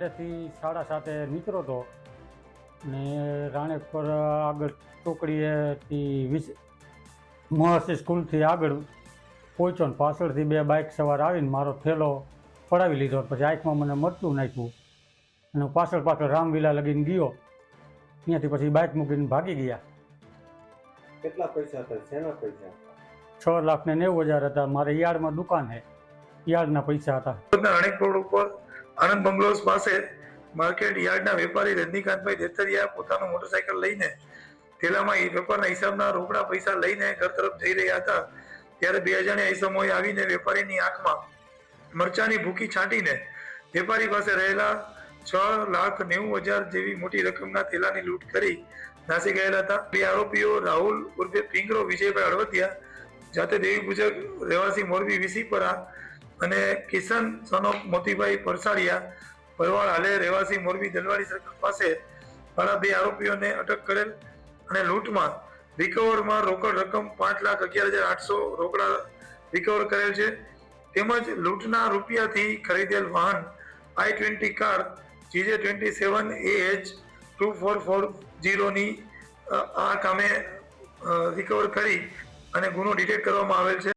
ઘરેથી સાડા સાતે નીકળ્યો હતો ને રાણેપર આગળ ચોકડીએથી વીસ મહર્ષિ સ્કૂલથી આગળ પહોંચ્યો ને પાછળથી બે બાઇક સવાર આવીને મારો થેલો પડાવી લીધો પછી આંખમાં મને મરતું નાખ્યું. અને પાછળ પાછળ રામવિલા લગીને ગયો. ત્યાંથી પછી બાઇક મૂકીને ભાગી ગયા. કેટલા પૈસા હતા? શેના પૈસા છ લાખ ને નેવું હજાર હતા. મારે યાર્ડમાં દુકાન છે યાર્ડના પૈસા હતા. સુરતના ઉપર આનંદ બંગલોઝ પાસે માર્કેટ યાર્ડના વેપારી રજનીકાંતભાઈ દેતરિયા પોતાનું મોટરસાયકલ લઈને થેલામાં વેપારના હિસાબના રોકડા પૈસા લઈને ઘર તરફ જઈ રહ્યા હતા. ત્યારે બે અજાણ્યા ઈસમોએ આવીને વેપારીની આંખમાં મરચાની ભૂકી છાંટીને વેપારી પાસે રહેલા છ લાખ નેવું હજાર જેવી મોટી રકમના થેલાની લૂંટ કરી નાસી ગયેલા હતા. બે આરોપીઓ રાહુલ ઉર્ફે પિંગરો વિજયભાઈ અડવતિયા જાતે દેવી પૂજક, રહેવાસી મોરબી વિસીપરા અને કિશન સન ઓફ મોતીભાઈ પરસાડિયા, ભરવાડ હાલે રહેવાસી મોરબી દલવાડી સર્કલ પાસે વાળા બે આરોપીઓને અટક કરેલ અને લૂંટમાં રિકવરમાં રોકડ રકમ પાંચ લાખ અગિયાર હજાર આઠસો રોકડા રિકવર કરેલ છે. તેમજ લૂંટના રૂપિયાથી ખરીદેલ વાહન i twenty car GJ twenty seven A H two four four જીરોની આ કામે રિકવર કરી અને ગુનો ડિટેક્ટ કરવામાં આવેલ છે.